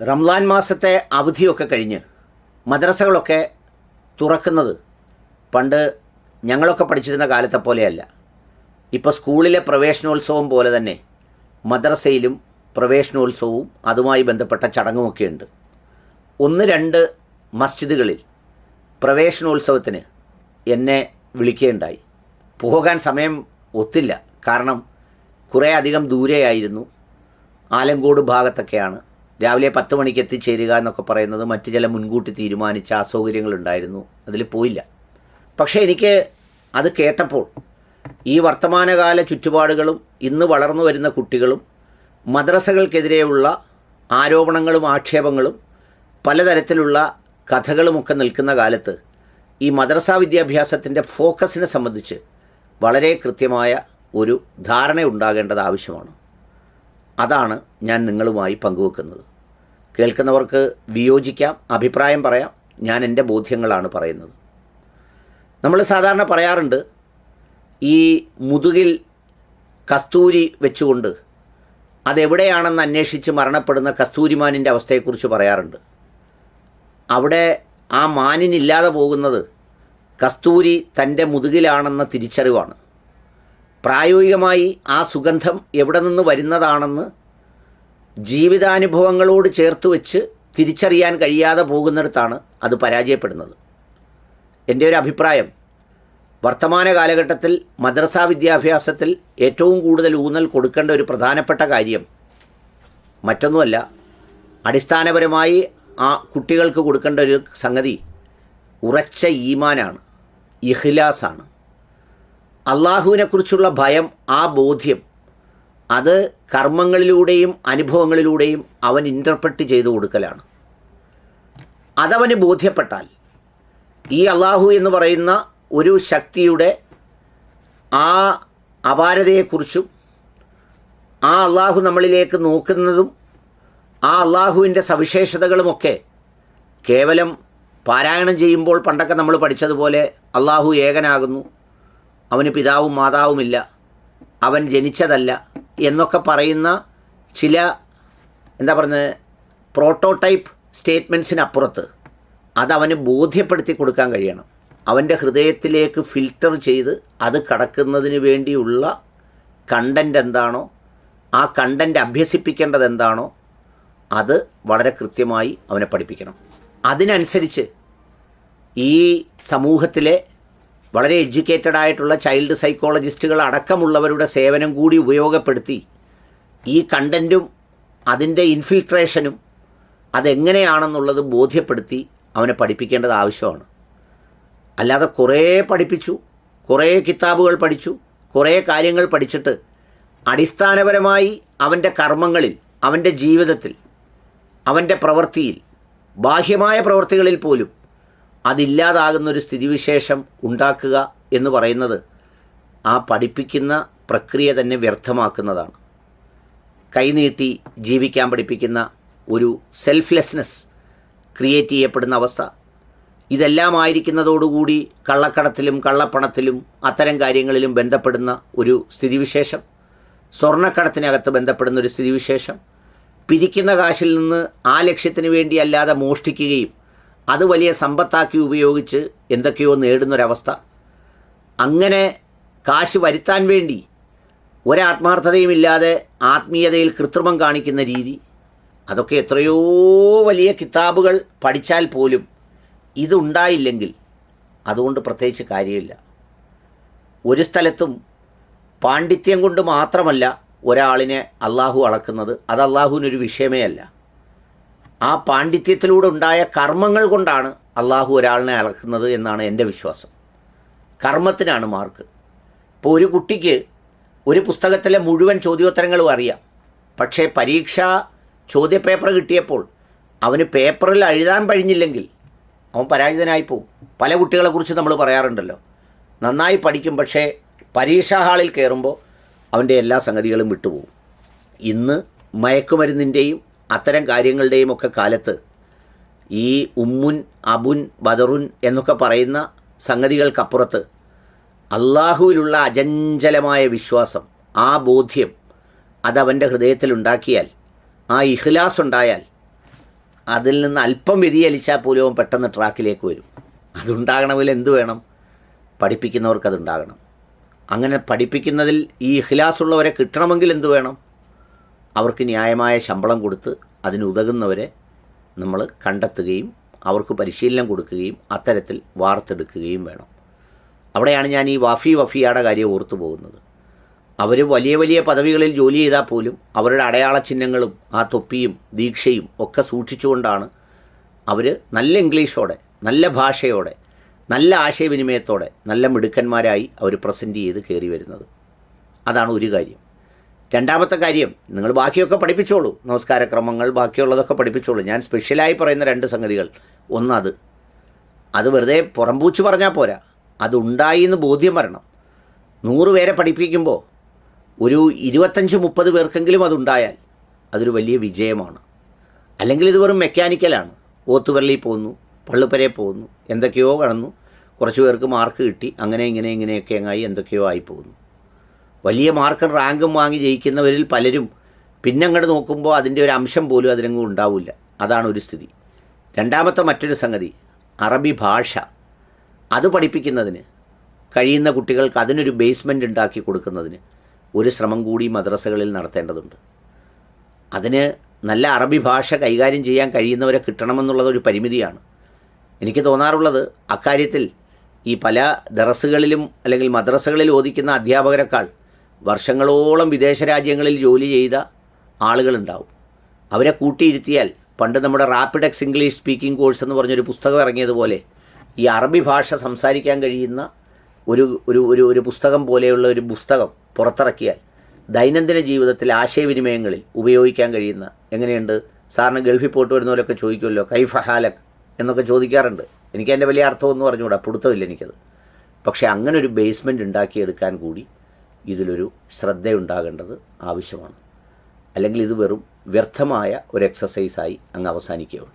റംലാൻ മാസത്തെ അവധിയൊക്കെ കഴിഞ്ഞ് മദ്രസകളൊക്കെ തുറക്കുന്നത് പണ്ട് ഞങ്ങളൊക്കെ പഠിച്ചിരുന്ന കാലത്തെ പോലെയല്ല. ഇപ്പോൾ സ്കൂളിലെ പ്രവേശനോത്സവം പോലെ തന്നെ മദ്രസയിലും പ്രവേശനോത്സവവും അതുമായി ബന്ധപ്പെട്ട ചടങ്ങുമൊക്കെയുണ്ട്. ഒന്ന് രണ്ട് മസ്ജിദുകളിൽ പ്രവേശനോത്സവത്തിന് എന്നെ വിളിക്കുകയുണ്ടായി പോകാൻ സമയം ഒത്തില്ല. കാരണം കുറേ അധികം ദൂരെയായിരുന്നു. ആലങ്കോട് ഭാഗത്തൊക്കെയാണ്. രാവിലെ പത്ത് മണിക്ക് എത്തിച്ചേരുക എന്നൊക്കെ പറയുന്നത് മറ്റ് ചില മുൻകൂട്ടി തീരുമാനിച്ച അസൗകര്യങ്ങളുണ്ടായിരുന്നു. അതിൽ പോയില്ല. പക്ഷേ എനിക്ക് അത് കേട്ടപ്പോൾ ഈ വർത്തമാനകാല ചുറ്റുപാടുകളും ഇന്ന് വളർന്നു വരുന്ന കുട്ടികളും മദ്രസകൾക്കെതിരെയുള്ള ആരോപണങ്ങളും ആക്ഷേപങ്ങളും പലതരത്തിലുള്ള കഥകളുമൊക്കെ നിൽക്കുന്ന കാലത്ത് ഈ മദ്രസ വിദ്യാഭ്യാസത്തിന്റെ ഫോക്കസിനെ സംബന്ധിച്ച് വളരെ കൃത്യമായ ഒരു ധാരണ ഉണ്ടാകേണ്ടത് ആവശ്യമാണ്. അതാണ് ഞാൻ നിങ്ങളുമായി പങ്കുവെക്കുന്നത്. കേൾക്കുന്നവർക്ക് വിയോജിക്കാം അഭിപ്രായം പറയാം. ഞാൻ എന്റെ ബോധ്യങ്ങളാണ് പറയുന്നത്. നമ്മൾ സാധാരണ പറയാറുണ്ട് ഈ മുതുകിൽ കസ്തൂരി വെച്ചുകൊണ്ട് അതെവിടെയാണെന്ന് അന്വേഷിച്ച് മരണപ്പെടുന്ന കസ്തൂരിമാനിന്റെ അവസ്ഥയെക്കുറിച്ച് പറയാറുണ്ട്. അവിടെ ആ മാനിനില്ലാതെ പോകുന്നത് കസ്തൂരി തന്റെ മുതുകിലാണെന്ന തിരിച്ചറിവാണ്. പ്രായോഗികമായി ആ സുഗന്ധം എവിടെ നിന്ന് വരുന്നതാണെന്ന് ജീവിതാനുഭവങ്ങളോട് ചേർത്ത് വെച്ച് തിരിച്ചറിയാൻ കഴിയാതെ പോകുന്നിടത്താണ് അത് പരാജയപ്പെടുന്നത്. എന്റെ ഒരു അഭിപ്രായം വർത്തമാന കാലഘട്ടത്തിൽ മദ്രസ വിദ്യാഭ്യാസത്തിൽ ഏറ്റവും കൂടുതൽ ഊന്നൽ കൊടുക്കേണ്ട ഒരു പ്രധാനപ്പെട്ട കാര്യം മറ്റൊന്നുമല്ല അടിസ്ഥാനപരമായി ആ കുട്ടികൾക്ക് കൊടുക്കേണ്ട ഒരു സംഗതി ഉറച്ച ഈമാനാണ് ഇഖ്ലാസാണ്. അള്ളാഹുവിനെക്കുറിച്ചുള്ള ഭയം ആ ബോധ്യം അത് കർമ്മങ്ങളിലൂടെയും അനുഭവങ്ങളിലൂടെയും അവൻ ഇന്റർപ്രറ്റ് ചെയ്തു കൊടുക്കലാണ്. അതവന് ബോധ്യപ്പെട്ടാൽ ഈ അള്ളാഹു എന്ന് പറയുന്ന ഒരു ശക്തിയുടെ ആ അപാരതയെക്കുറിച്ചും ആ അള്ളാഹു നമ്മളിലേക്ക് നോക്കുന്നതും ആ അള്ളാഹുവിന്റെ സവിശേഷതകളുമൊക്കെ കേവലം പാരായണം ചെയ്യുമ്പോൾ പണ്ടൊക്കെ നമ്മൾ പഠിച്ചതുപോലെ അള്ളാഹു ഏകനാകുന്നു അവന് പിതാവും മാതാവുമില്ല അവൻ ജനിച്ചതല്ല എന്നൊക്കെ പറയുന്ന ചില എന്താ പറയുന്നത് പ്രോട്ടോടൈപ്പ് സ്റ്റേറ്റ്മെന്റ്സിനപ്പുറത്ത് അതവന് ബോധ്യപ്പെടുത്തി കൊടുക്കാൻ കഴിയണം. അവന്റെ ഹൃദയത്തിലേക്ക് ഫിൽറ്റർ ചെയ്ത് അത് കടക്കുന്നതിന് വേണ്ടിയുള്ള കണ്ടന്റ് എന്താണോ ആ കണ്ടന്റ് അഭ്യസിപ്പിക്കേണ്ടത് എന്താണോ അത് വളരെ കൃത്യമായി അവനെ പഠിപ്പിക്കണം. അതിനനുസരിച്ച് ഈ സമൂഹത്തിലെ വളരെ എഡ്യൂക്കേറ്റഡ് ആയിട്ടുള്ള ചൈൽഡ് സൈക്കോളജിസ്റ്റുകൾ അടക്കമുള്ളവരുടെ സേവനം കൂടി ഉപയോഗപ്പെടുത്തി ഈ കണ്ടന്റും അതിന്റെ ഇൻഫിൽട്രേഷനും അതെങ്ങനെയാണെന്നുള്ളത് ബോധ്യപ്പെടുത്തി അവനെ പഠിപ്പിക്കേണ്ടത് ആവശ്യമാണ്. അല്ലാതെ കുറേ പഠിപ്പിച്ചു കുറേ കിതാബുകൾ പഠിച്ചു കുറേ കാര്യങ്ങൾ പഠിച്ചിട്ട് അടിസ്ഥാനപരമായി അവന്റെ കർമ്മങ്ങളിൽ അവന്റെ ജീവിതത്തിൽ അവന്റെ പ്രവൃത്തിയിൽ ബാഹ്യമായ പ്രവൃത്തികളിൽ പോലും അതില്ലാതാകുന്ന ഒരു സ്ഥിതിവിശേഷം ഉണ്ടാക്കുക എന്ന് പറയുന്നത് ആ പഠിപ്പിക്കുന്ന പ്രക്രിയ തന്നെ വ്യർത്ഥമാക്കുന്നതാണ്. കൈനീട്ടി ജീവിക്കാൻ പഠിപ്പിക്കുന്ന ഒരു സെൽഫ്ലെസ്നെസ് ക്രിയേറ്റ് ചെയ്യപ്പെടുന്ന അവസ്ഥ. ഇതെല്ലാം ആയിരിക്കുന്നതോടുകൂടി കള്ളക്കടത്തിലും കള്ളപ്പണത്തിലും അത്തരം കാര്യങ്ങളിലും ബന്ധപ്പെടുന്ന ഒരു സ്ഥിതിവിശേഷം. സ്വർണക്കടത്തിനകത്ത് ബന്ധപ്പെടുന്ന ഒരു സ്ഥിതിവിശേഷം. പിരിക്കുന്ന കാശിൽ നിന്ന് ആ ലക്ഷ്യത്തിന് വേണ്ടി അല്ലാതെ മോഷ്ടിക്കുകയും അത് വലിയ സമ്പത്താക്കി ഉപയോഗിച്ച് എന്തൊക്കെയോ നേടുന്നൊരവസ്ഥ. അങ്ങനെ കാശ് വരുത്താൻ വേണ്ടി ഒരാത്മാർത്ഥതയുമില്ലാതെ ആത്മീയതയിൽ കൃത്രിമം കാണിക്കുന്ന രീതി അതൊക്കെ എത്രയോ വലിയ കിതാബുകൾ പഠിച്ചാൽ പോലും ഇതുണ്ടായില്ലെങ്കിൽ അതുകൊണ്ട് പ്രത്യേകിച്ച് കാര്യമില്ല. ഒരു സ്ഥലത്തും പാണ്ഡിത്യം കൊണ്ട് മാത്രമല്ല ഒരാളിനെ അള്ളാഹു അളക്കുന്നത്. അത് അള്ളാഹുവിനൊരു വിഷയമേ അല്ല. ആ പാണ്ഡിത്യത്തിലൂടെ ഉണ്ടായ കർമ്മങ്ങൾ കൊണ്ടാണ് അള്ളാഹു ഒരാളിനെ അളക്കുന്നത് എന്നാണ് എന്റെ വിശ്വാസം. കർമ്മത്തിനാണ് മാർക്ക്. ഇപ്പോൾ ഒരു കുട്ടിക്ക് ഒരു പുസ്തകത്തിലെ മുഴുവൻ ചോദ്യോത്തരങ്ങളും അറിയാം. പക്ഷേ പരീക്ഷ ചോദ്യപേപ്പർ കിട്ടിയപ്പോൾ അവന് പേപ്പറിൽ എഴുതാൻ കഴിഞ്ഞില്ലെങ്കിൽ അവൻ പരാജിതനായി പോകും പല കുട്ടികളെക്കുറിച്ച് നമ്മൾ പറയാറുണ്ടല്ലോ. നന്നായി പഠിക്കും പക്ഷേ പരീക്ഷാ ഹാളിൽ കയറുമ്പോൾ അവന്റെ എല്ലാ സംഗതികളും വിട്ടുപോകും. ഇന്ന് മയക്കുമരുന്നിന്റെയും അത്തരം കാര്യങ്ങളുടെയും ഒക്കെ കാലത്ത് ഈ ഉമ്മുൻ അബുൻ ബദറുൻ എന്നൊക്കെ പറയുന്ന സംഗതികൾക്കപ്പുറത്ത് അള്ളാഹുവിലുള്ള അജഞ്ചലമായ വിശ്വാസം ആ ബോധ്യം അതവന്റെ ഹൃദയത്തിലുണ്ടാക്കിയാൽ ആ ഇഖ്ലാസ് ഉണ്ടായാൽ അതിൽ നിന്ന് അല്പം വ്യതിയലിച്ചാൽ പോലും പെട്ടെന്ന് ട്രാക്കിലേക്ക് വരും. അതുണ്ടാകണമെങ്കിൽ എന്ത് വേണം? പഠിപ്പിക്കുന്നവർക്ക് അതുണ്ടാകണം അങ്ങനെ പഠിപ്പിക്കുന്നതിൽ ഈ ഇഖ്ലാസുള്ളവരെ കിട്ടണമെങ്കിൽ എന്ത് വേണം? അവർക്ക് ന്യായമായ ശമ്പളം കൊടുത്ത് അതിനുതകുന്നവരെ നമ്മൾ കണ്ടെത്തുകയും അവർക്ക് പരിശീലനം കൊടുക്കുകയും അത്തരത്തിൽ വാർത്തെടുക്കുകയും വേണം. അവിടെയാണ് ഞാൻ ഈ വഫി വഫിയാടെ കാര്യം ഓർത്തു പോകുന്നത്. അവർ വലിയ വലിയ പദവികളിൽ ജോലി ചെയ്താൽ പോലും അവരുടെ അടയാള ചിഹ്നങ്ങളും ആ തൊപ്പിയും ദീക്ഷയും ഒക്കെ സൂക്ഷിച്ചുകൊണ്ടാണ് അവർ നല്ല ഇംഗ്ലീഷോടെ നല്ല ഭാഷയോടെ നല്ല ആശയവിനിമയത്തോടെ നല്ല മിടുക്കന്മാരായി അവർ പ്രസന്റ് ചെയ്ത് കയറി വരുന്നത്. അതാണ് ഒരു കാര്യം. രണ്ടാമത്തെ കാര്യം നിങ്ങൾ ബാക്കിയൊക്കെ പഠിപ്പിച്ചോളൂ. നമസ്കാരക്രമങ്ങൾ ബാക്കിയുള്ളതൊക്കെ പഠിപ്പിച്ചോളൂ. ഞാൻ സ്പെഷ്യലായി പറയുന്ന രണ്ട് സംഗതികൾ. ഒന്നത് അത് വെറുതെ പുറംപൂച്ച് പറഞ്ഞാൽ പോരാ. അതുണ്ടായി എന്ന് ബോധ്യം വരണം. നൂറ് പേരെ പഠിപ്പിക്കുമ്പോൾ ഒരു ഇരുപത്തഞ്ച് മുപ്പത് പേർക്കെങ്കിലും അതുണ്ടായാൽ അതൊരു വലിയ വിജയമാണ്. അല്ലെങ്കിൽ ഇത് വെറും മെക്കാനിക്കലാണ്. ഓത്തുവരലിൽ പോകുന്നു പള്ളുപ്പരെ പോകുന്നു എന്തൊക്കെയോ കടന്നു. കുറച്ച് പേർക്ക് മാർക്ക് കിട്ടി അങ്ങനെ ഇങ്ങനെ ഇങ്ങനെയൊക്കെ അങ്ങായി എന്തൊക്കെയോ ആയി പോകുന്നു വലിയ മാർക്കും റാങ്കും വാങ്ങി ജയിക്കുന്നവരിൽ പലരും പിന്നെ അങ്ങോട്ട് നോക്കുമ്പോൾ അതിന്റെ ഒരു അംശം പോലും അതിനങ്ങ് ഉണ്ടാവില്ല. അതാണ് ഒരു സ്ഥിതി. രണ്ടാമത്തെ മറ്റൊരു സംഗതി അറബി ഭാഷ. അത് പഠിപ്പിക്കുന്നതിന് കഴിയുന്ന കുട്ടികൾക്ക് അതിനൊരു ബേസ്മെന്റ് ഉണ്ടാക്കി കൊടുക്കുന്നതിന് ഒരു ശ്രമം കൂടി മദ്രസകളിൽ നടത്തേണ്ടതുണ്ട്. അതിന് നല്ല അറബി ഭാഷ കൈകാര്യം ചെയ്യാൻ കഴിയുന്നവരെ കിട്ടണമെന്നുള്ളത് ഒരു പരിമിതിയാണ്. എനിക്ക് തോന്നാറുള്ളത് അക്കാര്യത്തിൽ ഈ പല ദറസുകളിലും അല്ലെങ്കിൽ മദ്രസകളിൽ ഓദിക്കുന്ന അധ്യാപകരെക്കാൾ വർഷങ്ങളോളം വിദേശ രാജ്യങ്ങളിൽ ജോലി ചെയ്ത ആളുകളുണ്ടാവും. അവരെ കൂട്ടിയിരുത്തിയാൽ പണ്ട് നമ്മുടെ റാപ്പിഡെക്സ് ഇംഗ്ലീഷ് സ്പീക്കിംഗ് കോഴ്സ് എന്ന് പറഞ്ഞൊരു പുസ്തകം ഇറങ്ങിയതുപോലെ ഈ അറബി ഭാഷ സംസാരിക്കാൻ കഴിയുന്ന ഒരു ഒരു ഒരു ഒരു പുസ്തകം പോലെയുള്ള ഒരു പുസ്തകം പുറത്തിറക്കിയാൽ ദൈനംദിന ജീവിതത്തിൽ ആശയവിനിമയങ്ങളിൽ ഉപയോഗിക്കാൻ കഴിയുന്ന എങ്ങനെയുണ്ട്? സാറിന് ഗൾഫിൽ പോയിട്ട് വരുന്നവരൊക്കെ ചോദിക്കുമല്ലോ കൈഫ ഹാലക്? എന്നൊക്കെ ചോദിക്കാറുണ്ട്. എനിക്ക് അതിന്റെ വലിയ അർത്ഥമൊന്നും പറഞ്ഞുകൂടാ പിടുത്തമില്ല എനിക്കത്. പക്ഷേ അങ്ങനെ ഒരു ബേസ്മെന്റ് ഉണ്ടാക്കിയെടുക്കാൻ കൂടി ഇതിലൊരു ശ്രദ്ധയുണ്ടാകേണ്ടത് ആവശ്യമാണ്. അല്ലെങ്കിൽ ഇത് വെറും വ്യർത്ഥമായ ഒരു എക്സസൈസായി അങ്ങ് അവസാനിക്കുകയുള്ളൂ.